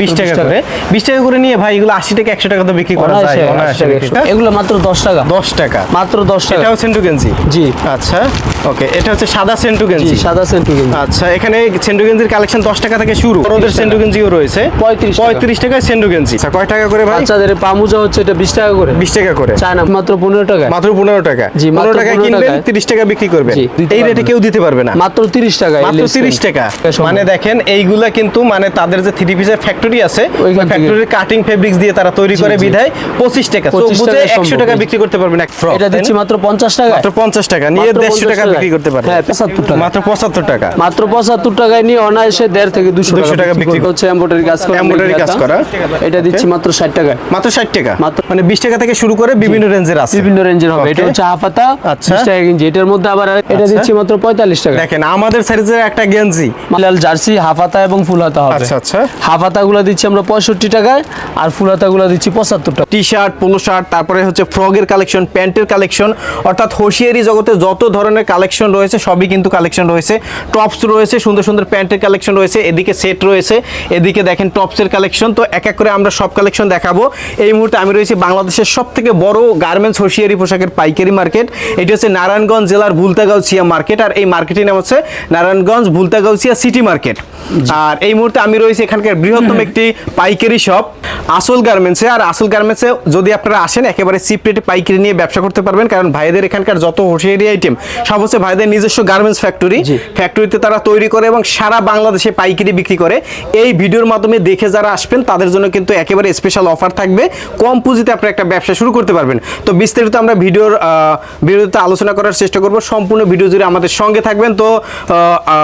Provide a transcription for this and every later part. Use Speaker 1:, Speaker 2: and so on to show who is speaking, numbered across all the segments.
Speaker 1: বিশ টাকা করে। বিশ টাকা করে নিয়ে ভাই এগুলো আশি টাকা একশো টাকা তো বিক্রি করা যায়।
Speaker 2: টাকা। এগুলো মাত্র দশ টাকা।
Speaker 1: দশ টাকা।
Speaker 2: মাত্র দশ টাকা।
Speaker 1: এটাও
Speaker 2: জি।
Speaker 1: আচ্ছা ওকে এটা হচ্ছে সাদা সেন্টু গেঞ্জি।
Speaker 2: সাদা সেন্টু গেঞ্জি।
Speaker 1: আচ্ছা এখানে সেন্টু গেঞ্জির কালেকশন দশ টাকা থেকে শুরু। ওদের সেন্টু গেঞ্জিও রয়েছে।
Speaker 2: 35 টাকা।
Speaker 1: পঁয়ত্রিশ টাকায় সেন্টু গেঞ্জি। আচ্ছা কয় টাকা করে ভাই?
Speaker 2: বাচ্চাদের পামুজা হচ্ছে এটা বিশ টাকা করে।
Speaker 1: বিশ টাকা করে।
Speaker 2: চায় না মাত্র পনেরো টাকা
Speaker 1: মাত্র পনেরো টাকা।
Speaker 2: জি, মাত্র
Speaker 1: পনেরো টাকায়
Speaker 2: 15
Speaker 1: কিনবেন
Speaker 2: টাকায়।
Speaker 1: তিরিশ টাকা বিক্রি করবেন। এই রেটে কেউ দিতে পারবে না।
Speaker 2: মাত্র তিরিশ টাকা
Speaker 1: মাত্র তিরিশ টাকা। মানে দেখেন এইগুলা কিন্তু মানে তাদের যে থ্রি পিসের ফ্যাক্টরি আছে ওই ফ্যাক্টরির কাটিং ফেব্রিক্স দিয়ে তারা তৈরি করে। বিধায় পঁচিশ টাকা। চোখ
Speaker 2: 25
Speaker 1: বুঝে
Speaker 2: টাকায়
Speaker 1: একশো টাকা বিক্রি করতে পারবেন এক ফ্রক
Speaker 2: এটা দিচ্ছি মাত্র পঞ্চাশ টাকা
Speaker 1: মাত্র পঞ্চাশ টাকা। নিয়ে দেড়শো টাকা বিক্রি করতে পারবেন
Speaker 2: হ্যাঁ পঁচাত্তর টাকা।
Speaker 1: মাত্র পঁচাত্তর টাকা।
Speaker 2: মাত্র পঁচাত্তর টাকায় নিয়ে অনায়াসে দেড় থেকে দুশো
Speaker 1: 200 টাকা বিক্রি
Speaker 2: করতে হচ্ছে। এম্ব্রয়ডারি কাজ করা
Speaker 1: Embroidery কাজ করা।
Speaker 2: এটা দিচ্ছি মাত্র ষাট টাকায়।
Speaker 1: মাত্র ষাট টাকা।
Speaker 2: মাত্র-
Speaker 1: মানে বিশ টাকা থেকে শুরু করে বিভিন্ন রেঞ্জের আছে।
Speaker 2: বিভিন্ন রেঞ্জের হবে। এটা. হচ্ছে হাফাতা
Speaker 1: আচ্ছা।
Speaker 2: টাকা কেজি এটার মধ্যে আবার এটা
Speaker 1: আচ্ছা।
Speaker 2: দিচ্ছি মাত্র পঁয়তাল্লিশ টাকা
Speaker 1: দেখেন আমাদের সাইজের একটা গেঞ্জি।
Speaker 2: মালাল জার্সি হাফাতা এবং ফুল হাতা হবে।
Speaker 1: আচ্ছা আচ্ছা।
Speaker 2: হাফাতা গুলো দিচ্ছি আমরা পঁয়ষট্টি টাকায় আর ফুল হাতা গুলো দিচ্ছি পঁচাত্তর টাকা।
Speaker 1: টি শার্ট পোলো শার্ট তারপরে হচ্ছে ফ্রগের কালেকশন প্যান্টের কালেকশন অর্থাৎ হোশিয়ারি জগতে যত ধরনের কালেকশন রয়েছে সবই কিন্তু কালেকশন রয়েছে। টপস রয়েছে সুন্দর সুন্দর প্যান্টের কালেকশন রয়েছে এদিকে সেট রয়েছে এদিকে দেখেন টপসের কালেকশন তো এক এক করে আমরা সব কালেকশন দেখাবো। এই মুহূর্তে আমি রয়েছি বাংলাদেশের সব থেকে বড় গার্মেন্টস হোশিয়ারি পোশাকের পাইকারি মার্কেট এটি হচ্ছে নারায়ণগঞ্জ জেলার ভুলতাগাউছিয়া মার্কেট আর এই মার্কেটের নাম হচ্ছে নারায়ণগঞ্জ ভুলতাগাউছিয়া সিটি মার্কেট আর এই মুহূর্তে আমি রয়েছি এখানকার বৃহত্তম একটি পাইকারি শপ আসল গার্মেন্টসে আর আসল গার্মেন্টসে যদি আপনারা আসেন একেবারে চিপ রেটে পাইকারি নিয়ে ব্যবসা করতে পারবেন। কারণ ভাইদের এখানকার যত হোশিয়ারি আইটেম সব হচ্ছে ভাইদের নিজস্ব গার্মেন্টস ফ্যাক্টরি। ফ্যাক্টরিতে তারা তৈরি করে এবং সারা বাংলাদেশে পাইকারি বিক্রি করে। এই ভিডিওর মাধ্যমে দেখে যারা আসবেন তাদের জন্য কিন্তু একেবারে স্পেশাল অফার থাকবে। কম পুঁজিতে আপনারা একটা ব্যবসা শুরু করতে পারবেন। তো বিস্তারিত আমরা ভিডিওর ভিডিওতে আলোচনা করার চেষ্টা করব। সম্পূর্ণ ভিডিও জুড়ে আমাদের সঙ্গে থাকবেন। তো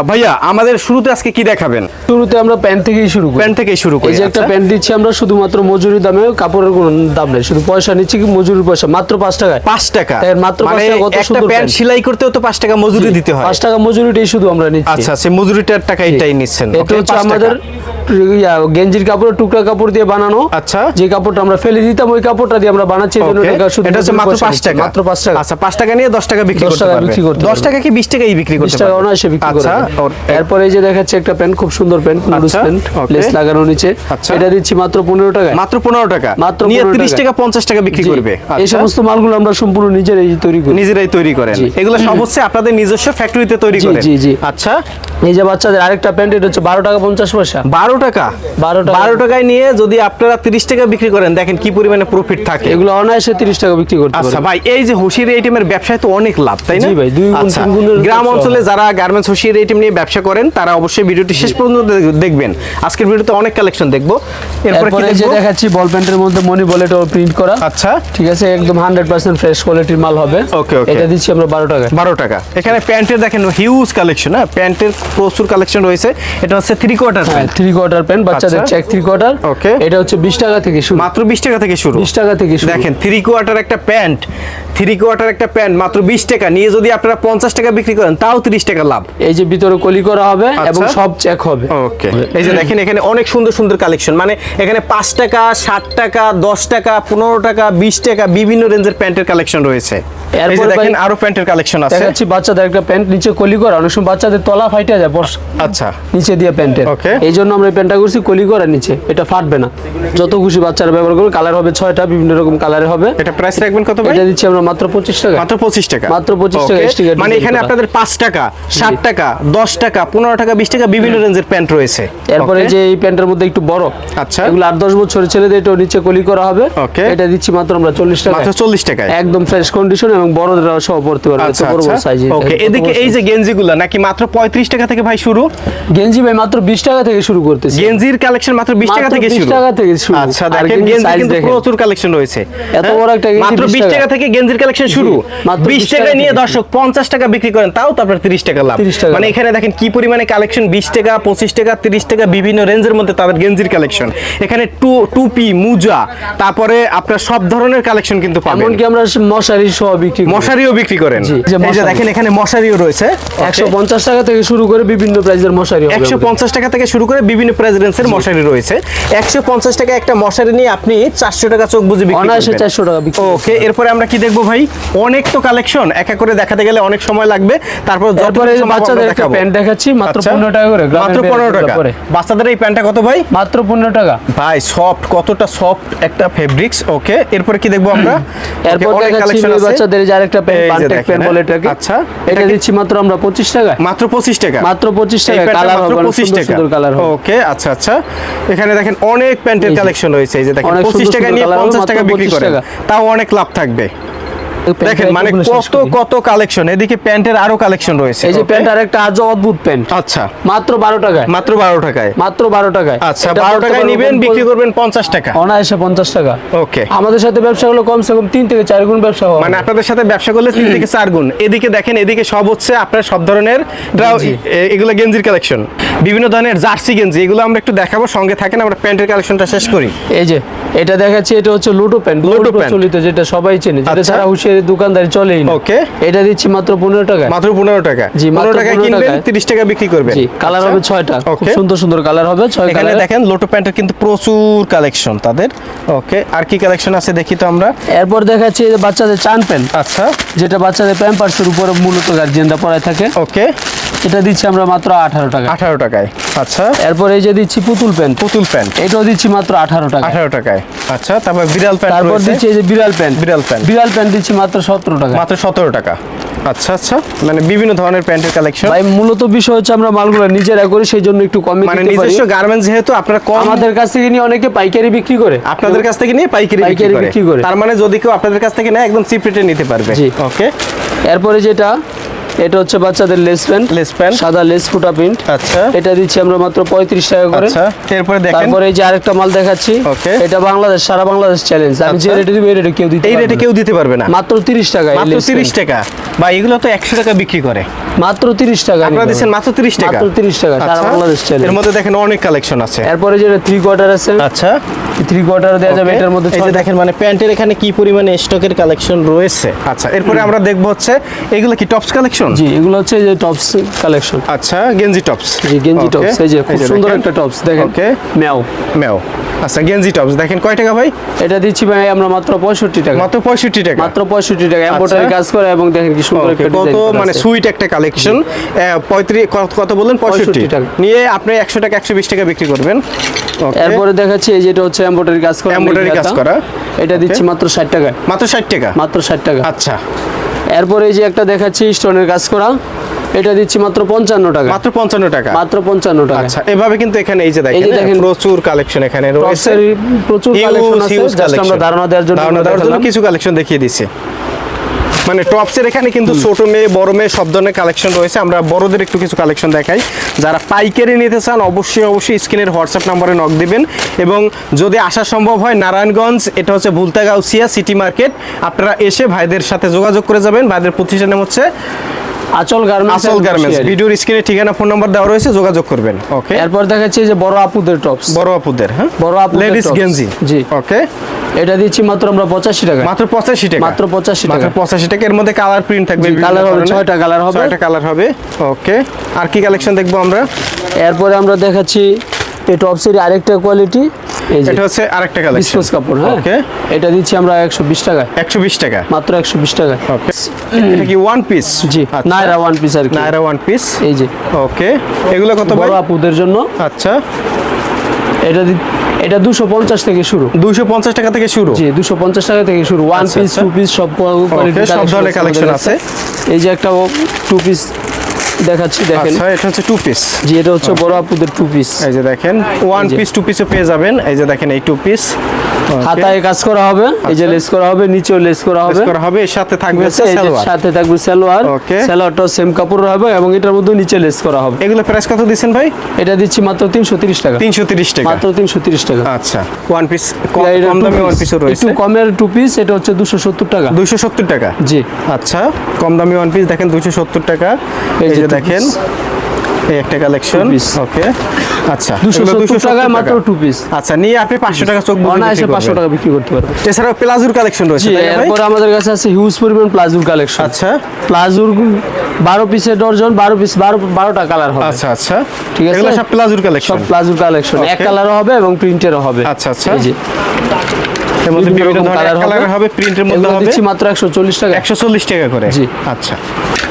Speaker 1: ভাইয়া আমাদের শুরুতে আজকে কি দেখাবেন?
Speaker 2: শুরুতে আমরা প্যান্ট থেকেই শুরু
Speaker 1: প্যান্ট থেকেই শুরু করি
Speaker 2: এই যে একটা
Speaker 1: আচ্ছা।
Speaker 2: প্যান্ট দিচ্ছি আমরা শুধুমাত্র মজুরি দামে কাপড়ের কোনো দাম নেই। শুধু পয়সা নিচ্ছি কি মজুরির পয়সা? মাত্র পাঁচ টাকায়।
Speaker 1: পাঁচ টাকা।
Speaker 2: দেখেন, মাত্র পাঁচ
Speaker 1: মানে
Speaker 2: টাকা কত
Speaker 1: একটা
Speaker 2: সুন্দর
Speaker 1: প্যান্ট। সেলাই করতেও তো পাঁচ টাকা মজুরি দিতে হয়।
Speaker 2: পাঁচ টাকা মজুরিটাই শুধু আমরা নিচ্ছি।
Speaker 1: আচ্ছা সে মজুরিটার টাকা এটাই নিচ্ছেন।
Speaker 2: এটা হচ্ছে
Speaker 1: টাকা।
Speaker 2: আমাদের গেঞ্জির কাপড় টুকরা কাপড় দিয়ে বানানো।
Speaker 1: আচ্ছা।
Speaker 2: যে কাপড়টা আমরা ফেলে দিতাম ওই কাপড়টা দিয়ে আমরা বানাচ্ছি টাকা
Speaker 1: এটা হচ্ছে মাত্র
Speaker 2: পয়সা
Speaker 1: পাঁচ টাকা।
Speaker 2: মাত্র পাঁচ টাকা।
Speaker 1: আচ্ছা পাঁচ টাকা নিয়ে দশ টাকা বিক্রি
Speaker 2: 10
Speaker 1: করতে
Speaker 2: টাকা
Speaker 1: পারবে
Speaker 2: বিক্রি করতে
Speaker 1: দশ
Speaker 2: পারবে।
Speaker 1: টাকা কি বিশ টাকাই বিক্রি করতে
Speaker 2: টাকা
Speaker 1: পারবে
Speaker 2: অনায়াসে বিক্রি করে
Speaker 1: আচ্ছা।
Speaker 2: এরপরে এই যে দেখাচ্ছে একটা প্যান্ট খুব সুন্দর প্যান্ট নুডলস
Speaker 1: আচ্ছা,
Speaker 2: প্যান্ট. লেস লাগানো নিচে
Speaker 1: আচ্ছা।
Speaker 2: এটা দিচ্ছি মাত্র পনেরো টাকা
Speaker 1: মাত্র পনেরো টাকা?
Speaker 2: মাত্র
Speaker 1: নিয়ে তিরিশ
Speaker 2: টাকা।
Speaker 1: পঞ্চাশ টাকা বিক্রি করবে।
Speaker 2: এই
Speaker 1: আচ্ছা।
Speaker 2: সমস্ত মালগুলো আমরা সম্পূর্ণ নিজেরাই তৈরি করি।
Speaker 1: নিজেরাই তৈরি করেন। এগুলো সব হচ্ছে আপনাদের নিজস্ব ফ্যাক্টরিতে তৈরি করেন।
Speaker 2: জি, জি।
Speaker 1: আচ্ছা।
Speaker 2: এই যে বাচ্চাদের আরেকটা প্যান্ট এটা হচ্ছে বারো টাকা পঞ্চাশ পয়সা।
Speaker 1: বারো টাকা?
Speaker 2: 12 টাকা।
Speaker 1: বারো টাকায় নিয়ে যদি আপনারা তিরিশ টাকা বিক্রি করেন দেখেন কি পরিমাণে প্রফিট থাকে।
Speaker 2: এগুলো অনায়াসে তিরিশ টাকা বিক্রি করতে
Speaker 1: আচ্ছা ভাই এই যে হুশিয়ারি আইটেমের ব্যবসায় তো অনেক লাভ তাই না?
Speaker 2: ভাই, দুই
Speaker 1: আচ্ছা। গ্রাম অঞ্চলে যারা গার্মেন্টস হুশিয়ারি আইটেম নিয়ে ব্যবসা করেন তারা অবশ্যই ভিডিওটি শেষ পর্যন্ত দেখবেন। আজকের ভিডিওতে অনেক কালেকশন দেখব। এরপরে
Speaker 2: যে দেখাচ্ছি বল প্যান্টের মধ্যে মনি বলেট প্রিন্ট করা।
Speaker 1: আচ্ছা।
Speaker 2: ঠিক আছে একদম হান্ড্রেড পার্সেন্ট ফ্রেশ কোয়ালিটির মাল হবে।
Speaker 1: Okay, okay.
Speaker 2: এটা দিচ্ছি আমরা বারো টাকা
Speaker 1: বারো টাকা। এখানে প্যান্টের দেখেন হিউজ কালেকশন হ্যাঁ? প্যান্টের প্রচুর কালেকশন রয়েছে। এটা হচ্ছে three quarter pant
Speaker 2: three quarter pant বাচ্চাদের। Check three quarter
Speaker 1: Okay.
Speaker 2: এটা হচ্ছে বিশ টাকা থেকে শুরু।
Speaker 1: মাত্র বিশ টাকা থেকে শুরু।
Speaker 2: বিশ টাকা থেকে শুরু।
Speaker 1: দেখেন থ্রি কোয়ার্টার একটা প্যান্ট। থ্রি কোয়ার্টার একটা প্যান্ট মাত্র বিশ টাকা। নিয়ে যদি আপনারা পঞ্চাশ টাকা বিক্রি করেন তাও তিরিশ টাকা লাভ।
Speaker 2: এই যে ভিতরে কলি করা হবে
Speaker 1: আচ্ছা।
Speaker 2: এবং সব চেক হবে।
Speaker 1: ওকে এই যে দেখেন এখানে অনেক সুন্দর সুন্দর কালেকশন মানে এখানে পাঁচ টাকা ষাট টাকা দশ টাকা পনেরো টাকা বিশ টাকা বিভিন্ন রেঞ্জের প্যান্টের কালেকশন রয়েছে। এই যে দেখেন আরও প্যান্টের কালেকশন আছে।
Speaker 2: দেখাচ্ছি বাচ্চাদের একটা প্যান্ট নিচে কলি করা। অনেক সময় বাচ্চাদের তলা ফাইটে যায়
Speaker 1: আচ্ছা।
Speaker 2: নিচে দিয়ে প্যান্টের। এই জন্য আমরা প্যান্টটা করছি কলি করা নিচে। এটা ফাটবে না। যত খুশি বাচ্চারা ব্যবহার করবে কালার হবে ছয়টা বিভিন্ন রকম হবে।
Speaker 1: এটা প্রাইস রাখবেন কত
Speaker 2: এটা দিচ্ছি আমরা মাত্র পঁচিশ টাকা।
Speaker 1: মাত্র পঁচিশ টাকা।
Speaker 2: মাত্র 25 টাকা,
Speaker 1: Okay. মানে এখানে আপনাদের পাঁচ টাকা ষাট টাকা দশ টাকা পনেরো টাকা বিশ টাকা বিভিন্ন রেঞ্জের প্যান্ট রয়েছে।
Speaker 2: এরপরে যে এই প্যান্টের মধ্যে একটু বড়
Speaker 1: আচ্ছা।
Speaker 2: এগুলো আট দশ বছরের ছেলেদের এটা নিচে কলি করা হবে। এটা দিচ্ছি মাত্র আমরা চল্লিশ টাকা
Speaker 1: মাত্র টাকায়।
Speaker 2: একদম ফ্রেশ কন্ডিশন এবং বড়রা সহ পড়তে পারবে। এত
Speaker 1: আচ্ছা
Speaker 2: বড় বড়
Speaker 1: আচ্ছা। ওকে এদিকে এই যে গেঞ্জিগুলো নাকি মাত্র পঁয়ত্রিশ টাকা থেকে ভাই শুরু?
Speaker 2: গেঞ্জি ভাই মাত্র বিশ টাকা থেকে শুরু করতেছি।
Speaker 1: গেঞ্জির কালেকশন মাত্র বিশ টাকা
Speaker 2: মাত্র
Speaker 1: থেকে
Speaker 2: 20
Speaker 1: শুরু।
Speaker 2: টাকা থেকে শুরু।
Speaker 1: আচ্ছা দেখেন গেঞ্জি কিন্তু প্রচুর কালেকশন রয়েছে।
Speaker 2: এত
Speaker 1: হ্যাঁ?
Speaker 2: বড় একটা গেঞ্জি
Speaker 1: মাত্র
Speaker 2: 20
Speaker 1: বিশ টাকা।
Speaker 2: টাকা
Speaker 1: থেকে গেঞ্জির কালেকশন শুরু। বিশ টাকা নিয়ে দর্শক পঞ্চাশ টাকা বিক্রি করেন তাও তারপর তিরিশ টাকা লাভ। মানে এখানে দেখেন কি পরিমাণে কালেকশন বিশ টাকা পঁচিশ টাকা তিরিশ টাকা বিভিন্ন রেঞ্জের মধ্যে তাদের গেঞ্জির কালেকশন এখানে টু টুপি মুজা তারপরে আপনার সব ধরনের কালেকশন কিন্তু পাবেন।
Speaker 2: এমনকি আমরা মশারি সহ বিক্রি
Speaker 1: মশারিও বিক্রি করেন। এই যে দেখেন এখানে মশারিও রয়েছে।
Speaker 2: একশো পঞ্চাশ টাকা থেকে শুরু করে বিভিন্ন প্রাইজের মশারি
Speaker 1: একশো পঞ্চাশ টাকা থেকে শুরু করে বিভিন্ন প্রেসিডেন্সের মশারি রয়েছে। একশো পঞ্চাশ টাকা একটা মশারি নিয়ে আপনি চারশো টাকা চোখ বুঝে বিক্রি
Speaker 2: অনায়াসে। চারশো টাকা বিক্রি
Speaker 1: ওকে এরপরে আমরা কি দেখব? দেখব ভাই। অনেক তো কালেকশন এক এক করে দেখাতে গেলে অনেক সময় লাগবে। তারপর
Speaker 2: তারপরে এই
Speaker 1: সম্ভব আমরা
Speaker 2: বাচ্চাদের একটা প্যান্ট দেখাচ্ছি মাত্র
Speaker 1: আচ্ছা।
Speaker 2: টাকা করে
Speaker 1: মাত্র টাকা। বাচ্চাদের এই প্যান্টটা কত ভাই?
Speaker 2: মাত্র পনেরো টাকা।
Speaker 1: ভাই সফট কতটা সফট একটা ফেব্রিক্স ওকে এরপরে কি দেখব আমরা?
Speaker 2: এরপর
Speaker 1: অনেক
Speaker 2: দেখাচ্ছি
Speaker 1: collection
Speaker 2: মেয়ে
Speaker 1: আছে।
Speaker 2: বাচ্চাদের যে আরেকটা প্যান্ট
Speaker 1: এই যে
Speaker 2: বান্টেক
Speaker 1: দেখেন,
Speaker 2: প্যান্ট বলে এটাকে
Speaker 1: আচ্ছা
Speaker 2: এটা দিচ্ছি মাত্র আমরা পঁচিশ টাকা।
Speaker 1: মাত্র পঁচিশ টাকা।
Speaker 2: মাত্র পঁচিশ
Speaker 1: এই
Speaker 2: টাকা কালার হবে
Speaker 1: 25 টাকা।
Speaker 2: সুন্দর কালার হবে।
Speaker 1: ওকে আচ্ছা আচ্ছা। এখানে দেখেন অনেক প্যান্টের কালেকশন রয়েছে এই যে দেখেন টাকা নিয়ে
Speaker 2: colour হবে,
Speaker 1: পঞ্চাশ টাকা
Speaker 2: মাত্র
Speaker 1: বিক্রি
Speaker 2: 25
Speaker 1: তাও অনেক লাভ থাকবে। দেখেন মানে কত কত কালেকশন এদিকে প্যান্টের আরও কালেকশন রয়েছে।
Speaker 2: এই যে প্যান্ট আর একটা আজও অদ্ভুত প্যান্ট।
Speaker 1: আচ্ছা।
Speaker 2: মাত্র বারো টাকায়।
Speaker 1: মাত্র বারো টাকায়।
Speaker 2: মাত্র বারো টাকায়।
Speaker 1: আচ্ছা
Speaker 2: এটা
Speaker 1: বারো
Speaker 2: করতে
Speaker 1: টাকায়
Speaker 2: পারব
Speaker 1: নিবেন বিক্রি করবেন পঞ্চাশ টাকা।
Speaker 2: অনায়াসে পঞ্চাশ টাকা।
Speaker 1: ওকে
Speaker 2: আমাদের সাথে ব্যবসা হলো কমসে কম তিন থেকে চার গুণ ব্যবসা হবে।
Speaker 1: মানে আপনাদের সাথে ব্যবসা করলে তিন থেকে চার গুণ। এদিকে দেখেন এদিকে সব হচ্ছে আপনার সব ধরনের এগুলো গেঞ্জির কালেকশন বিভিন্ন ধরনের জার্সি গেঞ্জি এগুলো আমরা একটু দেখাবো। সঙ্গে থাকেন আমরা প্যান্টের কালেকশনটা শেষ করি।
Speaker 2: এই যে এটা দেখাচ্ছি এটা হচ্ছে লুটো প্যান্ট।
Speaker 1: লুটো
Speaker 2: লুটো
Speaker 1: প্যান্ট।
Speaker 2: চলিত যেটা সবাই চেনে। যেটা
Speaker 1: আচ্ছা।
Speaker 2: ছাড়া হুশিয়ারি দোকানদারি চলেই না।
Speaker 1: ওকে
Speaker 2: এটা দিচ্ছি মাত্র পনেরো টাকা।
Speaker 1: মাত্র পনেরো টাকা।
Speaker 2: জি, মাত্র
Speaker 1: পনেরো টাকায় কিনবেন
Speaker 2: টাকায়।
Speaker 1: তিরিশ টাকা বিক্রি করবেন।
Speaker 2: জি কালার
Speaker 1: আচ্ছা।
Speaker 2: হবে 6টা খুব
Speaker 1: ওকে
Speaker 2: সুন্দর সুন্দর কালার হবে ছয়
Speaker 1: এখানে দেখেন লোটো প্যান্টের কিন্তু প্রচুর কালেকশন তাদের। ওকে আর কি কালেকশন আছে দেখি তো আমরা?
Speaker 2: এরপর দেখাচ্ছি বাচ্চাদের চান প্যান্ট।
Speaker 1: আচ্ছা।
Speaker 2: যেটা বাচ্চাদের প্যাম্পার্সের উপরে মূলত গার্জিয়ানরা পরায় থাকে
Speaker 1: ওকে
Speaker 2: এটা দিচ্ছি আমরা মাত্র আঠারো টাকা
Speaker 1: আঠারো টাকায়। আচ্ছা।
Speaker 2: এরপর এই যে দিচ্ছি পুতুল প্যান্ট।
Speaker 1: পুতুল প্যান্ট।
Speaker 2: এটাও দিচ্ছি মাত্র আঠারো টাকা
Speaker 1: আঠারো টাকায়। আচ্ছা তারপর বিড়াল প্যান্ট
Speaker 2: তারপর দিচ্ছি এই যে বিড়াল প্যান্ট।
Speaker 1: বিড়াল প্যান্ট।
Speaker 2: বিড়াল প্যান্ট দিচ্ছি মাত্র সতেরো টাকা
Speaker 1: মাত্র সতেরো টাকা। আচ্ছা আচ্ছা। মানে বিভিন্ন ধরনের প্যান্টের কালেকশন
Speaker 2: ভাই মূলত বিষয় হচ্ছে আমরা মালগুলো নিজেরা করি সেই জন্য একটু কমে
Speaker 1: মানে নিজস্ব গার্মেন্টস যেহেতু আপনারা কম
Speaker 2: আমাদের কাছ থেকে নিয়ে অনেকে পাইকারি বিক্রি করে।
Speaker 1: আপনাদের কাছ থেকে নিয়ে পাইকারি
Speaker 2: পাইকারি
Speaker 1: বিক্রি করে। তার মানে যদি কেউ আপনাদের কাছ থেকে নেয় একদম চিপ রেটে নিতে পারবে।
Speaker 2: জি।
Speaker 1: ওকে
Speaker 2: এরপরে যেটা এটা হচ্ছে বাচ্চাদের লেস প্যান্ট
Speaker 1: লেস প্যান্ট
Speaker 2: সাদা লেস ফুটা প্রিন্ট
Speaker 1: আচ্ছা।
Speaker 2: এটা দিচ্ছি আমরা মাত্র পঁয়ত্রিশ টাকা করে।
Speaker 1: আচ্ছা এরপরে দেখেন।
Speaker 2: তারপরে এই যে আরেকটা মাল দেখাচ্ছি।
Speaker 1: Okay.
Speaker 2: এটা বাংলাদেশ সারা বাংলাদেশ চ্যালেঞ্জ আমি যে
Speaker 1: আচ্ছা।
Speaker 2: রেটে দিব এই রেটে কেউ দিতে
Speaker 1: এই
Speaker 2: পারবে
Speaker 1: রেটে
Speaker 2: না।
Speaker 1: কেউ দিতে পারবে না।
Speaker 2: মাত্র তিরিশ টাকা
Speaker 1: মাত্র
Speaker 2: lace
Speaker 1: তিরিশ
Speaker 2: pant।
Speaker 1: টাকা। বা এগুলো তো একশো টাকা বিক্রি করে।
Speaker 2: মাত্র তিরিশ টাকা
Speaker 1: আপনারা দিচ্ছেন মাত্র তিরিশ টাকা।
Speaker 2: মাত্র 30 টাকা, সারা
Speaker 1: আচ্ছা।
Speaker 2: বাংলাদেশ চ্যালেঞ্জ
Speaker 1: এর মধ্যে দেখেন অনেক কালেকশন আছে।
Speaker 2: এরপরে যেটা থ্রি কোয়ার্টার আছে।
Speaker 1: আচ্ছা।
Speaker 2: থ্রি কোয়ার্টার দেওয়া যাবে এটার মধ্যে
Speaker 1: এই যে দেখেন মানে প্যান্টের এখানে কি পরিমাণে স্টকের কালেকশন রয়েছে? আচ্ছা এরপরে আমরা দেখব হচ্ছে এগুলো কি টপস কালেকশন
Speaker 2: জি এগুলো হচ্ছে যে টপস কালেকশন
Speaker 1: আচ্ছা গেঞ্জি টপস
Speaker 2: জি গেঞ্জি টপস এই যে খুব সুন্দর একটা টপস দেখেন।
Speaker 1: ওকে
Speaker 2: ম্যাও
Speaker 1: মেও আচ্ছা গেঞ্জি টপস দেখেন কয় টাকা ভাই?
Speaker 2: এটা দিচ্ছি ভাই আমরা মাত্র পঁয়ষট্টি টাকা।
Speaker 1: মাত্র পঁয়ষট্টি টাকা।
Speaker 2: মাত্র পঁয়ষট্টি টাকা এম্বোটারি কাজ করে এবং দেখেন কি সুন্দর একটা
Speaker 1: কত মানে সুইট একটা কালেকশন পঁয়ত্রিশ কত বললেন? পঁয়ষট্টি।
Speaker 2: 65 টাকা।
Speaker 1: নিয়ে আপনি একশো টাকা একশো বিশ টাকা বিক্রি করবেন।
Speaker 2: এরপরে দেখাচ্ছি এই যেটা হচ্ছে এম্বোটারি কাজ করা
Speaker 1: এমব্রয়ডারি কাজ করা।
Speaker 2: এটা দিচ্ছি মাত্র ষাট টাকা।
Speaker 1: মাত্র ষাট টাকা?
Speaker 2: মাত্র ষাট টাকা।
Speaker 1: আচ্ছা।
Speaker 2: এরপরে এই যে একটা দেখাচ্ছি স্টোনের কাজ করা। এটা দিচ্ছি মাত্র পঞ্চান্ন টাকা।
Speaker 1: মাত্র পঞ্চান্ন টাকা?
Speaker 2: মাত্র পঞ্চান্ন টাকা।
Speaker 1: আচ্ছা এভাবে কিন্তু এখানে এই যে দেখেন
Speaker 2: যে দেখেন,
Speaker 1: প্রচুর কালেকশন এখানে রয়েছে।
Speaker 2: প্রচুর কালেকশন আছে। জাস্ট আমরা ধারণা দেওয়ার জন্য
Speaker 1: ধারণা দেওয়ার জন্য কিছু কালেকশন দেখিয়ে দিছি। মানে টপসের এখানে কিন্তু ছোট মেয়ে বড় মেয়ে সব ধরনের কালেকশন রয়েছে। আমরা বড়দের একটু কিছু কালেকশন দেখাই। যারা পাইকারি নিতে চান অবশ্যই অবশ্যই স্ক্রিনের হোয়াটসঅ্যাপ নাম্বারে নক দিবেন। এবং যদি আসা সম্ভব হয় নারায়ণগঞ্জ এটা হচ্ছে ভুলতাগাউসিয়া সিটি মার্কেট আপনারা এসে ভাইদের সাথে যোগাযোগ করে যাবেন। ভাইদের প্রতিষ্ঠানের নাম হচ্ছে
Speaker 2: আচল গার্মেন্টস
Speaker 1: আসল গার্মেন্টস ভিডিওর স্ক্রিনে ঠিকানা ফোন নাম্বার দেওয়া রয়েছে যোগাযোগ করবেন ওকে
Speaker 2: এরপর দেখাচ্ছি যে বড় আপুদের টপস
Speaker 1: বড় আপুদের হ্যাঁ?
Speaker 2: বড় আপুদের
Speaker 1: লেডিস গেঞ্জি
Speaker 2: জি।
Speaker 1: ওকে
Speaker 2: এটা দিচ্ছি মাত্র আমরা পঁচাশি টাকা।
Speaker 1: মাত্র পঁচাশি টাকা।
Speaker 2: মাত্র 85
Speaker 1: মাত্র
Speaker 2: টাকা।
Speaker 1: পঁচাশি টাকা। এর মধ্যে কালার প্রিন্ট থাকবে
Speaker 2: colour হবে। ছয়টা colour হবে।
Speaker 1: ছয়টা কালার হবে ওকে আর কি কালেকশন দেখব আমরা?
Speaker 2: এরপরে আমরা দেখাচ্ছি এই টপসের আরেকটা কোয়ালিটি
Speaker 1: এটা হচ্ছে আরেকটা কালেকশন
Speaker 2: বিস্কোস কাপড় হ্যাঁ?
Speaker 1: ওকে
Speaker 2: এটা দিচ্ছি আমরা একশো বিশ টাকা
Speaker 1: একশো বিশ টাকা
Speaker 2: মাত্র টাকা
Speaker 1: ওকে এটা কি ওয়ান পিস
Speaker 2: জি নাইরা ওয়ান পিস আর কি।
Speaker 1: নাইরা ওয়ান পিস
Speaker 2: এই যে।
Speaker 1: ওকে এগুলো কত ভাই?
Speaker 2: বড় আপুদের জন্য।
Speaker 1: আচ্ছা।
Speaker 2: এটা এটা দুশো পঞ্চাশ থেকে শুরু।
Speaker 1: দুইশো পঞ্চাশ টাকা থেকে শুরু?
Speaker 2: জি দুশো পঞ্চাশ টাকা থেকে শুরু। ওয়ান
Speaker 1: আচ্ছা,
Speaker 2: পিস
Speaker 1: আচ্ছা।
Speaker 2: টু পিস সব
Speaker 1: সব ধরনের collection আছে।
Speaker 2: এই যে একটা টু পিস দেখাচ্ছি দেখেন।
Speaker 1: আচ্ছা এটা হচ্ছে টু পিস
Speaker 2: জি এটা হচ্ছে বড় আপুদের টু পিস
Speaker 1: এই যে দেখেন ওয়ান পিস টু পিসও পেয়ে যাবেন। এই যে দেখেন এই টু পিস
Speaker 2: হাতায় কাজ করা হবে এই যে লেস করা হবে নিচেও লেস করা হবে।
Speaker 1: করা হবে এর সাথে থাকবে সালোয়ার।
Speaker 2: সাথে থাকবে সালোয়ার. সালোয়ারটাও সেম কাপড় হবে এবং এটার মধ্যে নিচে লেস করা হবে।
Speaker 1: এগুলো প্রাইস কত দিচ্ছেন ভাই?
Speaker 2: এটা দিচ্ছি মাত্র তিনশো তিরিশ টাকা।
Speaker 1: তিনশো তিরিশ টাকা।
Speaker 2: মাত্র তিনশো তিরিশ টাকা।
Speaker 1: আচ্ছা ওয়ান পিস কম দামে ওয়ান। পিসও রয়েছে।
Speaker 2: একটু কমের টু পিস এটা হচ্ছে দুশো সত্তর টাকা।
Speaker 1: দুইশো সত্তর টাকা।
Speaker 2: জি।
Speaker 1: আচ্ছা কম দামি ওয়ান পিস দেখেন দুইশো সত্তর টাকা। এই
Speaker 2: যে
Speaker 1: দেখেন। এই একটা কালেকশন ওকে আচ্ছা।
Speaker 2: দুশো
Speaker 1: এগুলো
Speaker 2: সত্তর
Speaker 1: 270
Speaker 2: টাকায় মাত্র
Speaker 1: টাকা।
Speaker 2: টু পিস
Speaker 1: আচ্ছা নিয়ে আপনি পাঁচশো টাকা চোখ বুজে
Speaker 2: অনায়াসে
Speaker 1: বিক্রি
Speaker 2: পাঁচশো
Speaker 1: করবেন।
Speaker 2: টাকা বিক্রি করতে পারবে
Speaker 1: এছাড়াও প্লাজুর কালেকশন রয়েছে?
Speaker 2: এরপর আমাদের কাছে আছে হিউজ পরিমাণ প্লাজুর কালেকশন
Speaker 1: আচ্ছা।
Speaker 2: প্লাজুর বারো পিসের ডর্জন বারো পিস বারো বারোটা কালার হবে।
Speaker 1: আচ্ছা আচ্ছা।
Speaker 2: ঠিক আছে?
Speaker 1: এগুলো সব প্লাজুর কালেকশন
Speaker 2: সব প্লাজুর কালেকশন এক কালারও হবে এবং প্রিন্টেরও হবে।
Speaker 1: আচ্ছা, আচ্ছা।
Speaker 2: এই যে।
Speaker 1: এর মধ্যে
Speaker 2: বিভিন্ন
Speaker 1: ধরনের
Speaker 2: কালার
Speaker 1: হবে। প্রিন্টের মধ্যে হবে।
Speaker 2: দিচ্ছি মাত্র একশো চল্লিশ টাকা।
Speaker 1: একশো চল্লিশ টাকা করে।
Speaker 2: জি।
Speaker 1: আচ্ছা।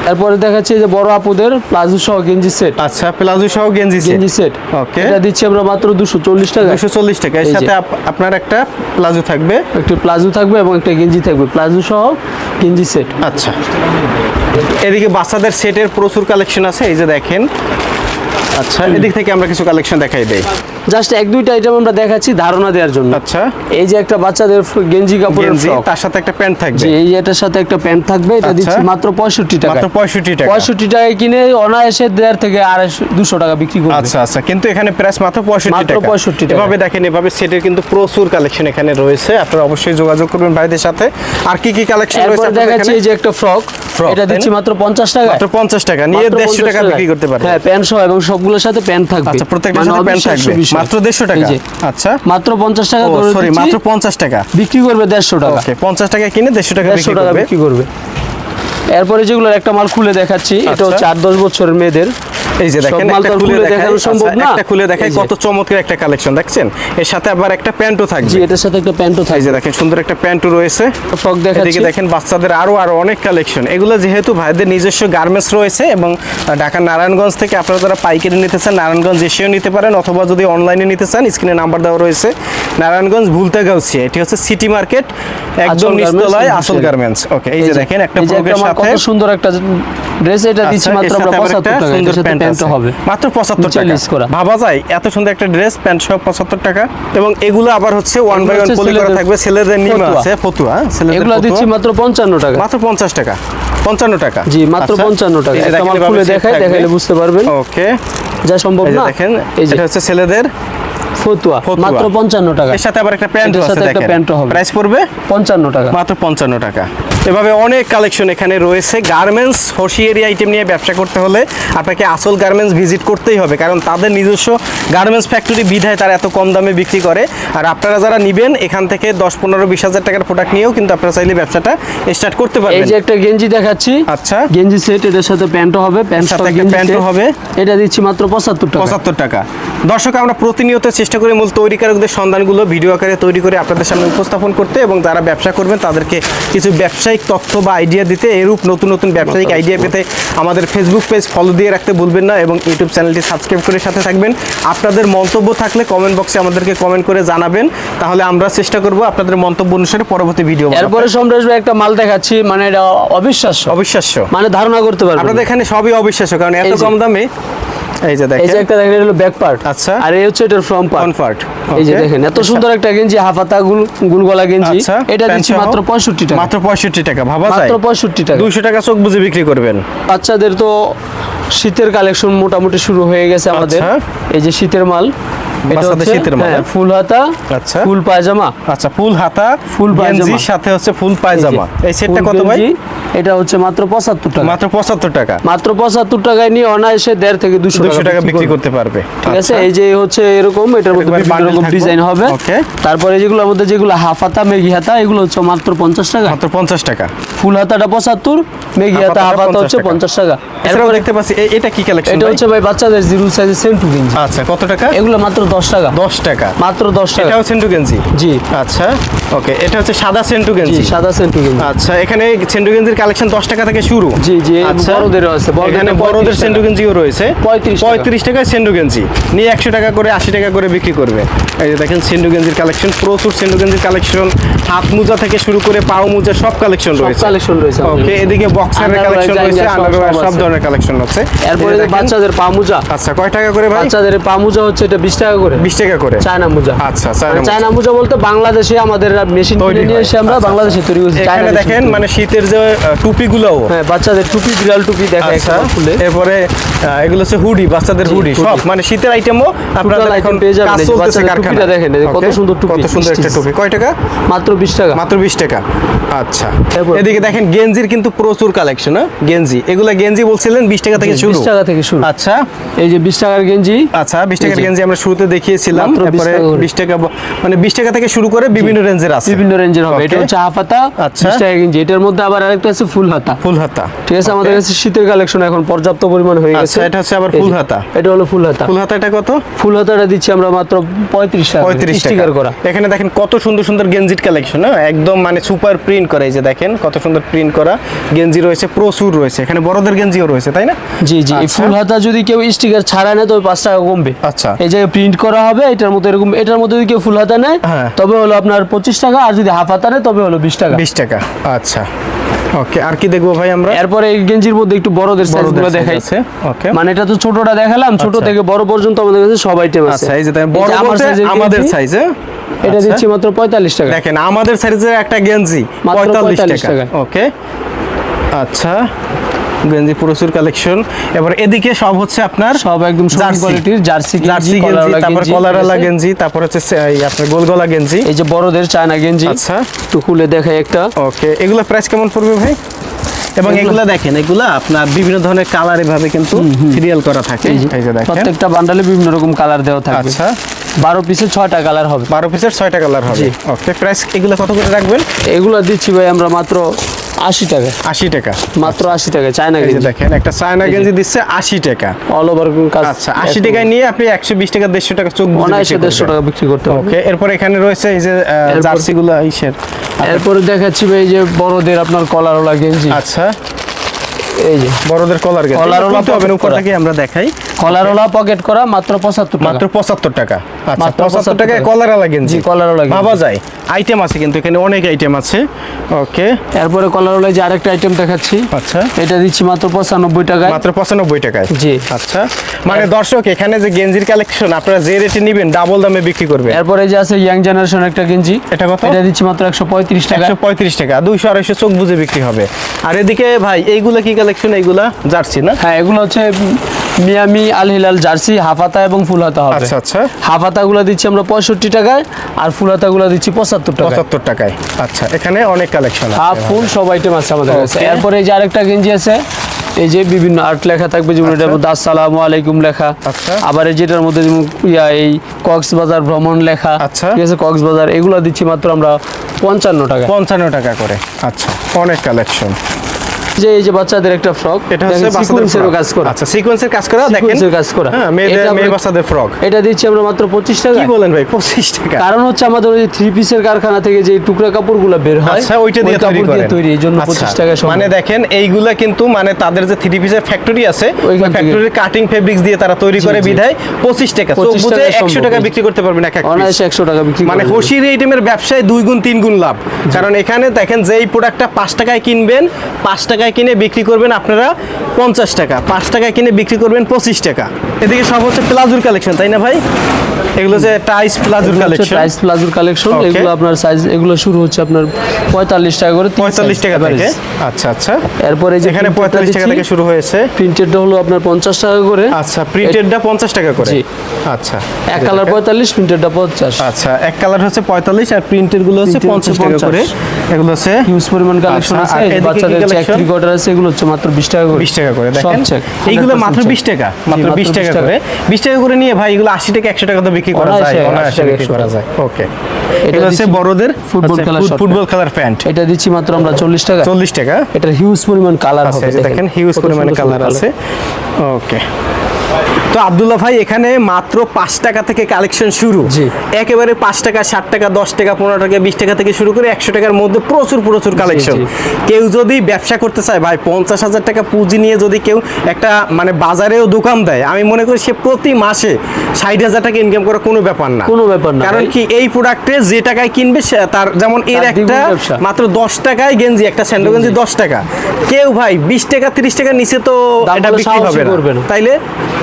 Speaker 2: তারপরে দেখাচ্ছি এই যে বড় আপুদের প্লাজো সহ গেঞ্জি সেট।
Speaker 1: আচ্ছা প্লাজো সহ গেঞ্জি সেট।
Speaker 2: গেঞ্জি সেট।
Speaker 1: ওকে
Speaker 2: এটা দিচ্ছি আমরা মাত্র দুশো চল্লিশ টাকা
Speaker 1: দুশো চল্লিশ টাকা এর সাথে আপ- আপনার একটা প্লাজো থাকবে।
Speaker 2: একটি প্লাজো থাকবে এবং একটা গেঞ্জি থাকবে। প্লাজো সহ গেঞ্জি সেট।
Speaker 1: আচ্ছা। এদিকে বাচ্চাদের সেটের প্রচুর কালেকশন আছে। এই যে দেখেন। আচ্ছা। এদিক থেকে আমরা কিছু কালেকশন দেখাই দেই।
Speaker 2: জাস্ট এক দুইটা আইটেম আমরা দেখাচ্ছি ধারণা দেওয়ার জন্য।
Speaker 1: আচ্ছা।
Speaker 2: এই যে একটা বাচ্চাদের গেঞ্জি কাপড়ের ফ্রক
Speaker 1: তার সাথে একটা প্যান্ট থাকবে।
Speaker 2: যে এই এটার সাথে একটা প্যান্ট থাকবে এটা
Speaker 1: আচ্ছা।
Speaker 2: দিচ্ছি মাত্র পঁয়ষট্টি টাকা
Speaker 1: মাত্র পঁয়ষট্টি টাকা।
Speaker 2: পঁয়ষট্টি টাকায় কিনে অনায়াসে দেড় থেকে আড়াইশো দুশো টাকা বিক্রি করবে।
Speaker 1: আচ্ছা আচ্ছা। কিন্তু এখানে প্রাইস মাত্র পঁয়ষট্টি
Speaker 2: মাত্র 65 টাকা।
Speaker 1: এভাবে দেখেন এভাবে সেটের কিন্তু প্রচুর কালেকশন এখানে রয়েছে। আপনারা অবশ্যই যোগাযোগ করবেন ভাইদের সাথে। আর কি কি কালেকশন রয়েছে
Speaker 2: দেখাচ্ছি এই যে একটা ফ্রক এটা দিচ্ছি মাত্র পঞ্চাশ টাকা
Speaker 1: মাত্র পঞ্চাশ টাকা। নিয়ে
Speaker 2: মাত্র
Speaker 1: দেড়শো
Speaker 2: 50
Speaker 1: টাকা বিক্রি করতে পারবেন।
Speaker 2: হ্যাঁ প্যান্ট সহ এবং সবগুলোর সাথে প্যান্ট থাকবে।
Speaker 1: আচ্ছা প্রত্যেকটার
Speaker 2: মানে
Speaker 1: সাথে প্যান্ট থাকবে। মাত্র দেড়শো
Speaker 2: এই
Speaker 1: টাকা আচ্ছা।
Speaker 2: মাত্র পঞ্চাশ টাকা
Speaker 1: করে
Speaker 2: ধরে
Speaker 1: সরি মাত্র পঞ্চাশ টাকা?
Speaker 2: বিক্রি করবে দেড়শো টাকা।
Speaker 1: ওকে পঞ্চাশ টাকা কিনে দেড়শো টাকা
Speaker 2: দেড়শো
Speaker 1: বিক্রি করবে।
Speaker 2: বিক্রি করবে। এরপরে যেগুলোর একটা মাল খুলে দেখাচ্ছি এটা
Speaker 1: আচ্ছা।
Speaker 2: হচ্ছে আট দশ বছরের মেয়েদের।
Speaker 1: এই যে দেখেন একটা খুলে
Speaker 2: দেখানো সম্ভব
Speaker 1: আচ্ছা,
Speaker 2: না।
Speaker 1: একটা খুলে দেখাই কত চমৎকার একটা কালেকশন দেখছেন? এর সাথে আবার একটা প্যান্টও থাকবে।
Speaker 2: জি এটার সাথে একটা প্যান্টও থাকবে
Speaker 1: যে দেখেন সুন্দর একটা প্যান্টও রয়েছে।
Speaker 2: দেখাচ্ছি।
Speaker 1: দেখেন বাচ্চাদের আরও আরও অনেক কালেকশন। এগুলো যেহেতু ভাইদের নিজস্ব গার্মেন্টস রয়েছে এবং ঢাকা নারায়ণগঞ্জ থেকে আপনারা যারা পাইকারি নিতে চান নারায়ণগঞ্জ এসেও নিতে পারেন অথবা যদি অনলাইনে নিতে চান স্ক্রিনে নাম্বার দেওয়া রয়েছে। নারায়ণগঞ্জ ভুলতাগাউছিয়া এটি হচ্ছে সিটি মার্কেট একদম
Speaker 2: আসল
Speaker 1: নিচতলায় আসল গার্মেন্টস ওকে এই যে দেখেন একটা
Speaker 2: এই যে
Speaker 1: প্রোগের
Speaker 2: মাল
Speaker 1: সাথে
Speaker 2: সুন্দর একটা ড্রেস এটা দিচ্ছি
Speaker 1: আচ্ছা,
Speaker 2: মাত্র আমরা
Speaker 1: সাথে আবার একটা
Speaker 2: পঁচাত্তর টাকা
Speaker 1: সুন্দর প্যান্ট
Speaker 2: হবে।
Speaker 1: মাত্র পঁচাত্তর
Speaker 2: নিচে
Speaker 1: টাকা।
Speaker 2: করা।
Speaker 1: ভাবা যায় এত সুন্দর একটা ড্রেস প্যান্ট সহ পঁচাত্তর টাকা। এবং এগুলো আবার হচ্ছে ওয়ান বাই ওয়ান পলি করা থাকবে। ছেলেদের নিম আছে ফতুয়া হ্যাঁ, ছেলেদের
Speaker 2: এগুলো দিচ্ছি মাত্র পঞ্চান্ন টাকা।
Speaker 1: মাত্র পঞ্চাশ টাকা। পঞ্চান্ন টাকা।
Speaker 2: জি মাত্র
Speaker 1: আচ্ছা।
Speaker 2: পঞ্চান্ন টাকা। খুলে দেখাই দেখাইলে বুঝতে পারবেন।
Speaker 1: ওকে।
Speaker 2: যা সম্ভব না।
Speaker 1: দেখেন
Speaker 2: এই যে
Speaker 1: এটা হচ্ছে ছেলেদের
Speaker 2: ফতুয়া। মাত্র পঞ্চান্ন টাকা।
Speaker 1: এর সাথে আবার একটা প্যান্ট আছে দেখেন। প্রাইস পড়বে
Speaker 2: পঞ্চান্ন টাকা।
Speaker 1: মাত্র পঞ্চান্ন টাকা। এভাবে অনেক কালেকশন এখানে রয়েছে। গার্মেন্টস হোশিয়ারি আইটেম নিয়ে ব্যবসা করতে হলে আপনাকে আসল গার্মেন্টস ভিজিট করতেই হবে কারণ তাদের নিজস্ব গার্মেন্টস ফ্যাক্টরি বিধায় তারা এত কম দামে বিক্রি করে। আর আপনারা যারা নিবেন এখান থেকে দশ পনেরো বিশ হাজার টাকার প্রোডাক্ট নিয়েও কিন্তু আপনারা চাইলে ব্যবসাটা স্টার্ট করতে পারবেন।
Speaker 2: এই যে একটা গেঞ্জি দেখাচ্ছি।
Speaker 1: আচ্ছা।
Speaker 2: গেঞ্জি সেট এটার সাথে প্যান্টও হবে প্যান্ট
Speaker 1: সাথে একটা প্যান্টও হবে।
Speaker 2: এটা দিচ্ছি মাত্র পঁচাত্তর টাকা।
Speaker 1: পঁচাত্তর টাকা। দর্শক আমরা প্রতিনিয়ত চেষ্টা করি মূল তৈরিকারকদের সন্ধানগুলো ভিডিও আকারে তৈরি করে আপনাদের সামনে উপস্থাপন করতে এবং যারা ব্যবসা করবেন তাদেরকে কিছু ব্যবসায়িক তথ্য বা আইডিয়া দিতে এরূপ নতুন নতুন ব্যবসায়িক আইডিয়া পেতে আমাদের ফেসবুক পেজ ফলো দিয়ে রাখতে ভুলবেন না এবং ইউটিউব চ্যানেলটি সাবস্ক্রাইব করে সাথে থাকবেন। আপনাদের মন্তব্য থাকলে কমেন্ট বক্সে আমাদেরকে কমেন্ট করে জানাবেন। তাহলে আমরা চেষ্টা করব আপনাদের মন্তব্য অনুসারে পরবর্তী ভিডিও
Speaker 2: এরপরে সম্রাজ ভাই একটা মাল দেখাচ্ছি মানে এটা অবিশ্বাস্য।
Speaker 1: অবিশ্বাস্য।
Speaker 2: মানে ধারণা করতে পারবেন
Speaker 1: আপনাদের এখানে সবই অবিশ্বাস্য কারণ এত কম দামে এই যে
Speaker 2: এই যে একটা দেখেন এটা হলো ব্যাক পার্ট
Speaker 1: আচ্ছা।
Speaker 2: আর এই হচ্ছে এটার ফ্রন্ট পার্ট
Speaker 1: ফ্রন্ট পার্ট
Speaker 2: এই যে দেখেন এত সুন্দর একটা গেঞ্জি হাফাতা গুল গুলগলা গেঞ্জি।
Speaker 1: আচ্ছা
Speaker 2: এটা দিচ্ছি মাত্র টাকা।
Speaker 1: মাত্র পঁয়ষট্টি টাকা ভাবা যায়?
Speaker 2: মাত্র টাকা।
Speaker 1: দুইশো টাকা চোখ বুঝে বিক্রি করবেন।
Speaker 2: বাচ্চাদের তো শীতের কালেকশন মোটামুটি শুরু হয়ে গেছে আমাদের।
Speaker 1: আচ্ছা।
Speaker 2: এই যে শীতের মাল।
Speaker 1: বাচ্চাদের শীতের মাল?
Speaker 2: ফুল হাতা
Speaker 1: আচ্ছা।
Speaker 2: ফুল পায়জামা।
Speaker 1: আচ্ছা ফুল হাতা
Speaker 2: ফুল পায়জামা।
Speaker 1: সাথে হচ্ছে ফুল পায়জামা। এই সেটটা কত ভাই?
Speaker 2: এটা হচ্ছে মাত্র পঁচাত্তর টাকা।
Speaker 1: মাত্র পঁচাত্তর টাকা।
Speaker 2: মাত্র পঁচাত্তর টাকায় নিয়ে অনায়াসে দেড় থেকে দুশো
Speaker 1: দুশো টাকা বিক্রি করতে পারবে।
Speaker 2: ঠিক আছে?
Speaker 1: আচ্ছা।
Speaker 2: এই যে হচ্ছে এরকম এটার মধ্যে বিভিন্ন রকম ডিজাইন হবে। তারপরে মধ্যে যেগুলো হাফ হাতা মেঘি হাতা এগুলো হচ্ছে মাত্র পঞ্চাশ টাকা।
Speaker 1: মাত্র পঞ্চাশ টাকা।
Speaker 2: ফুল হাতাটা পঁচাত্তর মেঘি হাতা
Speaker 1: হাফ
Speaker 2: হাতা হচ্ছে
Speaker 1: 50
Speaker 2: পঞ্চাশ টাকা। এরপরে
Speaker 1: দেখতে পাচ্ছি এটা কি কালেকশন
Speaker 2: এটা হচ্ছে ভাই বাচ্চাদের জিরো সাইজের সেন্টু গেঞ্জি
Speaker 1: আচ্ছা কত টাকা?
Speaker 2: এগুলো মাত্র দশ টাকা।
Speaker 1: দশ টাকা।
Speaker 2: মাত্র দশ টাকা।
Speaker 1: এটাও সেন্টু গেঞ্জি
Speaker 2: জি।
Speaker 1: আচ্ছা ওকে এটা হচ্ছে সাদা সেন্টু গেঞ্জি
Speaker 2: সাদা সেন্টু গেঞ্জি
Speaker 1: আচ্ছা এখানে সেন্টু গেঞ্জির কালেকশন দশ টাকা থেকে শুরু।
Speaker 2: জি, জি,
Speaker 1: আচ্ছা
Speaker 2: বড়দেরও আছে,
Speaker 1: এখানে বড়দের সেন্টু গেঞ্জিও রয়েছে।
Speaker 2: 35 টাকা।
Speaker 1: পঁয়ত্রিশ টাকায় সেন্টু গেঞ্জি নিয়ে একশো টাকা করে আশি টাকা করে বিক্রি করবে। এই যে দেখেন সেন্টু গেঞ্জির কালেকশন প্রচুর সেন্টু গেঞ্জির কালেকশন হাত মোজা থেকে শুরু করে পাও মোজা সব কালেকশন
Speaker 2: সব
Speaker 1: রয়েছে।
Speaker 2: কালেকশন রয়েছে
Speaker 1: ওকে এদিকে বক্সারের কালেকশন রয়েছে আন্ডারওয়্যার
Speaker 2: সব
Speaker 1: সব। ধরনের কালেকশন আছে
Speaker 2: এরপরে বাচ্চাদের পা মোজা।
Speaker 1: আচ্ছা কয় টাকা করে ভাই?
Speaker 2: বাচ্চাদের পা মোজা হচ্ছে এটা বিশ টাকা করে।
Speaker 1: বিশ টাকা করে।
Speaker 2: চায়না মোজা।
Speaker 1: আচ্ছা, চায়না
Speaker 2: মানে
Speaker 1: মোজা।
Speaker 2: চায়না মোজা বলতে বাংলাদেশে আমাদের মেশিন
Speaker 1: তৈরি
Speaker 2: নিয়ে এসে আমরা
Speaker 1: আচ্ছা,
Speaker 2: বাংলাদেশে তৈরি করছি
Speaker 1: এখানে
Speaker 2: চায়না
Speaker 1: দেখেন মানে শীতের যে আহ, টুপিগুলোও।
Speaker 2: হ্যাঁ বাচ্চাদের টুপি বিড়াল টুপি দেখা
Speaker 1: আচ্ছা
Speaker 2: একটা খুলে
Speaker 1: এরপরে এগুলো হচ্ছে হুডি বাচ্চাদের হুডি সব। মানে শীতের আইটেমও আপনারা এখন
Speaker 2: পেয়ে যাবেন। বাচ্চাদের টুপিটা দেখেন, কত সুন্দর টুপি,
Speaker 1: কত সুন্দর একটা টুপি। কয় টাকা?
Speaker 2: মাত্র বিশ টাকা।
Speaker 1: মাত্র বিশ টাকা। আচ্ছা। এদিকে দেখেন গেঞ্জির কিন্তু প্রচুর কালেকশন হ্যাঁ? গেঞ্জি। এগুলা গেঞ্জি বলতে বলছিলেন বিশ টাকা থেকে শুরু?
Speaker 2: টাকা থেকে শুরু।
Speaker 1: আচ্ছা।
Speaker 2: এই যে বিশ টাকার গেঞ্জি।
Speaker 1: আচ্ছা বিশ টাকার গেঞ্জি আমরা শুরুতে দেখিয়েছিলাম। তারপরে বিশ টাকা মানে বিশ টাকা থেকে শুরু করে বিভিন্ন রেঞ্জের আছে।
Speaker 2: বিভিন্ন রেঞ্জের হবে। এটা হচ্ছে হাফ হাতা
Speaker 1: আচ্ছা।
Speaker 2: বিশ টাকা গেঞ্জি। এটার মধ্যে আবার আরেকটা আছে ফুল হাতা।
Speaker 1: ফুল হাতা।
Speaker 2: ঠিক আছে আমাদের কাছে শীতের কালেকশন এখন পর্যাপ্ত পরিমাণ হয়ে গেছে।
Speaker 1: আচ্ছা, এটা হচ্ছে আবার ফুল হাতা।
Speaker 2: এটা হলো ফুল হাতা।
Speaker 1: ফুল হাতাটা কত?
Speaker 2: ফুল হাতাটা দিচ্ছি আমরা মাত্র পঁয়ত্রিশ টাকা।
Speaker 1: পঁয়ত্রিশ
Speaker 2: স্টিকার
Speaker 1: টাকা
Speaker 2: করা।
Speaker 1: এখানে দেখেন কত সুন্দর সুন্দর গেঞ্জির কালেকশন একদম মানে সুপার প্রিন্ট করা। এই যে দেখেন কত সুন্দর প্রিন্ট করা গেঞ্জি রয়েছে প্রচুর রয়েছে। এখানে বড়দের গেঞ্জিও রয়েছে তাই না?
Speaker 2: জি জি
Speaker 1: আচ্ছা।
Speaker 2: ফুল হাতা যদি কেউ স্টিকার ছাড়া নেয় তবে পাঁচ টাকা কমবে।
Speaker 1: আচ্ছা।
Speaker 2: এই যে প্রিন্ট করা হবে এটার মধ্যে এরকম এটার মধ্যে যদি কেউ ফুল হাতা নেয়
Speaker 1: হ্যাঁ।
Speaker 2: তবে হলো আপনার পঁচিশ টাকা আর যদি হাফ হাতা নেয় তবে হলো বিশ টাকা।
Speaker 1: বিশ টাকা আচ্ছা। ওকে আর কি দেখব ভাই আমরা?
Speaker 2: এরপরে এই গেঞ্জির মধ্যে একটু বড়দের সাইজগুলো দেখাই।
Speaker 1: আছে ওকে
Speaker 2: মানে এটা তো ছোটটা দেখালাম ছোট
Speaker 1: আচ্ছা।
Speaker 2: থেকে বড় পর্যন্ত আমাদের কাছে সব আইটেম আছে।
Speaker 1: আচ্ছা এই যে বড় আমাদের সাইজে
Speaker 2: এটা দিচ্ছি মাত্র পঁয়তাল্লিশ টাকা।
Speaker 1: দেখেন আমাদের সাইজের একটা গেঞ্জি পঁয়তাল্লিশ
Speaker 2: 45
Speaker 1: টাকা
Speaker 2: টাকা।
Speaker 1: ওকে আচ্ছা। গেঞ্জি প্রচুর কালেকশন এবার এদিকে সব হচ্ছে আপনার
Speaker 2: সব একদম কোয়ালিটির জার্সি।
Speaker 1: জার্সি গেঞ্জি তারপর
Speaker 2: গেঞ্জি,
Speaker 1: তারপর হচ্ছে আপনার গোলগলা গেঞ্জি।
Speaker 2: এই যে বড়দের চায়না গেঞ্জি
Speaker 1: আচ্ছা।
Speaker 2: খুলে দেখাই একটা।
Speaker 1: ওকে এগুলো প্রাইস কেমন পড়বে ভাই? এবং
Speaker 2: এগুলো-
Speaker 1: দেখেন এগুলো আপনার বিভিন্ন ধরনের কালার এভাবে কিন্তু সিরিয়াল করা থাকে।
Speaker 2: এই যে
Speaker 1: দেখেন।
Speaker 2: প্রত্যেকটা বান্ডালে বিভিন্ন রকম কালার দেওয়া থাকবে।
Speaker 1: আচ্ছা।
Speaker 2: বারো পিসের ছয়টা কালার হবে।
Speaker 1: বারো পিসের ছয়টা কালার হবে। ওকে প্রাইস এগুলো কত করে রাখবেন?
Speaker 2: এগুলো দিচ্ছি ভাই আমরা মাত্র আশি টাকা।
Speaker 1: আশি টাকা।
Speaker 2: মাত্র আশি টাকা চায়না গেঞ্জি।
Speaker 1: দেখেন একটা চায়না গেঞ্জি দিচ্ছে আশি টাকা।
Speaker 2: অল ওভার
Speaker 1: আচ্ছা আশি টাকায় নিয়ে আপনি একশো বিশ টাকা দেড়শো টাকা চোখ
Speaker 2: অনায়াসে দেড়শো টাকা বিক্রি করতে হবে।
Speaker 1: ওকে এরপর এখানে রয়েছে এই যে
Speaker 2: এরপর-
Speaker 1: জার্সি গুলো ইসের
Speaker 2: এরপরে দেখাচ্ছি ভাই এই যে বড়দের আপনার কলারওয়ালা গেঞ্জি।
Speaker 1: আচ্ছা।
Speaker 2: এই যে।
Speaker 1: বড়দের কলার গেঞ্জি।
Speaker 2: কলারওয়ালা
Speaker 1: খুলতে হবে না,
Speaker 2: pocket
Speaker 1: উপর
Speaker 2: করা।
Speaker 1: থেকে আমরা দেখাই।
Speaker 2: কলারওয়ালা পকেট করা মাত্র পঁচাত্তর
Speaker 1: মাত্র
Speaker 2: টাকা
Speaker 1: পঁচাত্তর টাকা। আচ্ছা
Speaker 2: মাত্র
Speaker 1: পঁচাত্তর
Speaker 2: 75
Speaker 1: টাকায়
Speaker 2: টাকা।
Speaker 1: কলারওয়ালা গেঞ্জি
Speaker 2: কলারওয়ালা গেঞ্জি।
Speaker 1: ভাবা যায়। আইটেম আছে কিন্তু এখানে অনেক আইটেম আছে। ওকে
Speaker 2: এরপরে কলারওয়ালা যে আরেকটা আইটেম দেখাচ্ছি।
Speaker 1: আচ্ছা।
Speaker 2: এটা দিচ্ছি মাত্র পঁচানব্বই টাকায়।
Speaker 1: মাত্র পঁচানব্বই টাকায়।
Speaker 2: জি।
Speaker 1: আচ্ছা। মানে দর্শক এখানে যে গেঞ্জির কালেকশন আপনারা যে রেটে নিবেন ডাবল দামে বিক্রি করবেন
Speaker 2: এরপরে যে আছে ইয়াং জেনারেশন একটা গেঞ্জি।
Speaker 1: এটা কত?
Speaker 2: এটা দিচ্ছি মাত্র একশো পঁয়ত্রিশ টাকা।
Speaker 1: একশো পঁয়ত্রিশ টাকা দুইশো আড়াইশো চোখ বুঝে বিক্রি হবে। আর এদিকে ভাই এইগুলা কি কালেকশন এইগুলা জার্সি না?
Speaker 2: হ্যাঁ এগুলো হচ্ছে মিয়ামি আল হিলাল জার্সি হাফাতা এবং ফুল হাতা হবে।
Speaker 1: আচ্ছা আচ্ছা।
Speaker 2: হাফাতাগুলো দিচ্ছি আমরা পঁয়ষট্টি টাকায় আর ফুল হাতাগুলো দিচ্ছি পঁচাত্তর টাকায়।
Speaker 1: পঁচাত্তর টাকায়। আচ্ছা এখানে অনেক কালেকশন
Speaker 2: হাফ ফুল সব আইটেম আছে আমাদের কাছে. এরপরে এই যে আরেকটা গেঞ্জি আছে এই যে বিভিন্ন আর্ট লেখা থাকবে যেমন এটার মধ্যে আসসালামু আলাইকুম লেখা।
Speaker 1: আচ্ছা।
Speaker 2: আবার এই যেটার মধ্যে যেমন ইয়া এই কক্সবাজার ভ্রমণ লেখা।
Speaker 1: আচ্ছা।
Speaker 2: ঠিক আছে কক্সবাজার এগুলো দিচ্ছি মাত্র আমরা পঞ্চান্ন টাকা
Speaker 1: পঞ্চান্ন টাকা করে। আচ্ছা অনেক কালেকশন
Speaker 2: যে এই যে বাচ্চাদের একটা ফ্রক
Speaker 1: এটা হচ্ছে বাচ্চাদের
Speaker 2: সিকোয়েন্সের কাজ করা।
Speaker 1: আচ্ছা সিকোয়েন্সের কাজ করা দেখেন।
Speaker 2: কাজ করা।
Speaker 1: হ্যাঁ মেয়েদের মেয়ে বাচ্চাদের ফ্রক।
Speaker 2: এটা দিচ্ছি আমরা মাত্র পঁচিশ টাকা।
Speaker 1: কি বলেন ভাই পঁচিশ টাকা?
Speaker 2: কারণ হচ্ছে আমাদের ওই থ্রি পিসের কারখানা থেকে যে টুকরা কাপড়গুলো বের হয়
Speaker 1: আচ্ছা ওইটা দিয়ে তৈরি করেন।
Speaker 2: তৈরি এই জন্য
Speaker 1: আচ্ছা,
Speaker 2: পঁচিশ টাকা
Speaker 1: মানে দেখেন এইগুলা কিন্তু মানে তাদের যে থ্রি পিসের ফ্যাক্টরি আছে ওই ফ্যাক্টরির কাটিং ফেব্রিক্স দিয়ে তারা তৈরি করে বিধায় পঁচিশ টাকা। চোখ
Speaker 2: 25
Speaker 1: বুঝে
Speaker 2: টাকায়
Speaker 1: একশো
Speaker 2: সম্ভব,
Speaker 1: টাকা বিক্রি করতে পারবেন এক এক
Speaker 2: অনায়াসে একশো টাকা বিক্রি
Speaker 1: মানে
Speaker 2: করে।
Speaker 1: হোসির আইটেমের ব্যবসায় দুই গুণ তিন গুণ লাভ। কারণ এখানে দেখেন যে এই প্রোডাক্টটা পাঁচ টাকায় কিনবেন পাঁচ টাকায় কিনে বিক্রি করবেন আপনারা পঞ্চাশ টাকা পাঁচ টাকায় কিনে বিক্রি করবেন পঁচিশ টাকা। এদিকে সব হচ্ছে প্লাজুর কালেকশন তাই না ভাই? এগুলো যে টাইস প্লাজুর কালেকশন
Speaker 2: প্রাইস প্লাজোর কালেকশন এগুলো আপনার সাইজ এগুলো শুরু হচ্ছে আপনার পঁয়তাল্লিশ টাকা করে
Speaker 1: পঁয়তাল্লিশ টাকা থেকে? আচ্ছা আচ্ছা।
Speaker 2: এরপরে যে
Speaker 1: এখানে পঁয়তাল্লিশ টাকা থেকে শুরু হয়েছে।
Speaker 2: প্রিন্টেডটা হলো আপনার পঞ্চাশ টাকা করে।
Speaker 1: আচ্ছা প্রিন্টেডটা পঞ্চাশ টাকা করে। আচ্ছা।
Speaker 2: এক কালার পঁয়তাল্লিশ প্রিন্টেডটা পঞ্চাশ।
Speaker 1: আচ্ছা এক কালার হচ্ছে পঁয়তাল্লিশ আর প্রিন্টেরগুলো হচ্ছে
Speaker 2: Printed
Speaker 1: পঞ্চাশ
Speaker 2: হচ্ছে
Speaker 1: টাকা করে। এগুলো হচ্ছে
Speaker 2: হিউজ পরিমাণ কালেকশন আছে বাচ্চাদের চেক কোয়ার্টার আছে এগুলো হচ্ছে মাত্র বিশ টাকা করে।
Speaker 1: বিশ টাকা করে দেখেন? এইগুলো মাত্র। বিশ টাকা মাত্র বিশ টাকা করে। বিশ টাকা করে নিয়ে ভাই এগুলো আশি টাকা একশো টাকা তো বিক্রি করা যায়
Speaker 2: অনায়াসে,
Speaker 1: অনায়াসে
Speaker 2: 80
Speaker 1: বিক্রি করা যায়। ওকে
Speaker 2: এটা
Speaker 1: হচ্ছে বড়দের
Speaker 2: ফুটবল খেলার
Speaker 1: ফুটবল খেলার প্যান্ট
Speaker 2: এটা দিচ্ছি মাত্র আমরা চল্লিশ টাকা।
Speaker 1: চল্লিশ টাকা।
Speaker 2: এটার হিউজ পরিমাণ কালার
Speaker 1: আচ্ছা এই যে দেখেন। হিউজ পরিমাণ কালার আছে। ওকে তো আব্দুল্লাহ ভাই এখানে মাত্র পাঁচ টাকা থেকে কালেকশন শুরু।
Speaker 2: জি।
Speaker 1: একেবারে পাঁচ টাকা ষাট টাকা দশ টাকা পনেরো টাকা বিশ টাকা থেকে শুরু করে একশো টাকার মধ্যে প্রচুর প্রচুর কালেকশন কেউ যদি ব্যবসা করতে চায় ভাই পঞ্চাশ হাজার টাকা পুঁজি নিয়ে যদি কেউ একটা মানে বাজারেও দোকান দেয় আমি মনে করি সে প্রতি মাসে ষাট হাজার টাকা ইনকাম করা কোনো ব্যাপার না।
Speaker 2: কোনো ব্যাপার না
Speaker 1: কারণ কি এই প্রোডাক্টে যে টাকায় কিনবে সে তার যেমন এর একটা। মাত্র দশ টাকায় গেঞ্জি একটা স্যান্ডো গেঞ্জি দশ টাকা। কেউ ভাই বিশ টাকা তিরিশ টাকার নিচে তো এটা বিক্রি হবে না। তাইলে?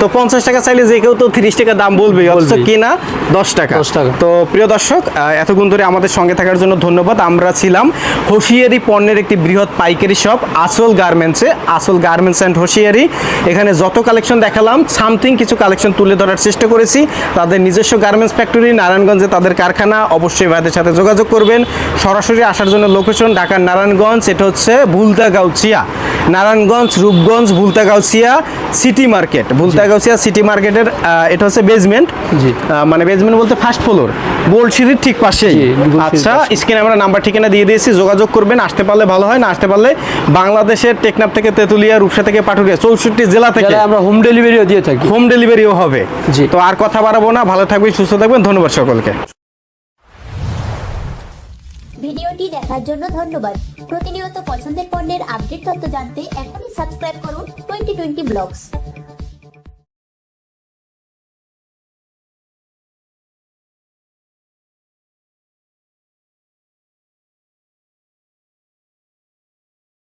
Speaker 1: তো পঞ্চাশ পঞ্চাশ টাকা চাইলে যে কেউ তো তিরিশ টাকা দাম বলবে অথচ কিনা দশ টাকা।
Speaker 2: 10 টাকা।
Speaker 1: তো প্রিয় দর্শক এতক্ষণ ধরে আমাদের সঙ্গে থাকার জন্য ধন্যবাদ। আমরা ছিলাম হোশিয়ারি পণ্যের একটি বৃহৎ পাইকারি শপ আসল গার্মেন্টসে আসল গার্মেন্টস অ্যান্ড হোশিয়ারি এখানে যত কালেকশন দেখালাম সামথিং কিছু কালেকশন তুলে ধরার চেষ্টা করেছি। তাদের নিজস্ব গার্মেন্টস ফ্যাক্টরি নারায়ণগঞ্জে তাদের কারখানা। অবশ্যই ভাইদের সাথে যোগাযোগ করবেন। সরাসরি আসার জন্য লোকেশন ঢাকার নারায়ণগঞ্জ এটা হচ্ছে Bhultagausia. Narayanganj Rupganj Bhultagausia city market. Bhultagausia city মার্কেটের এটা হচ্ছে বেসমেন্ট
Speaker 2: জি।
Speaker 1: মানে বেসমেন্ট বলতে ফার্স্ট ফ্লোর গোল্ড সিঁড়ির ঠিক
Speaker 2: গোল্ড
Speaker 1: আচ্ছা স্ক্রিনে আমরা নাম্বার ঠিকানা দিয়ে দিয়েছি যোগাযোগ করবেন আসতে পারলে ভালো হয় না আসতে পারলে বাংলাদেশের টেকনাফ থেকে তেতুলিয়া রূপসা থেকে পাটুরিয়া চৌষট্টি জেলা থেকে
Speaker 2: আমরা হোম ডেলিভারিও দিয়ে থাকি।
Speaker 1: হোম ডেলিভারিও হবে।
Speaker 2: জি।
Speaker 1: তো আর কথা বাড়াবো না ভালো থাকবেন সুস্থ থাকবেন ধন্যবাদ সকলকে।
Speaker 3: ভিডিওটি দেখার জন্য ধন্যবাদ। প্রতিনিয়ত পছন্দের পণ্যের আপডেট তথ্য জানতে এখনই সাবস্ক্রাইব করুন টোয়েন্টি টোয়েন্টি ব্লগস।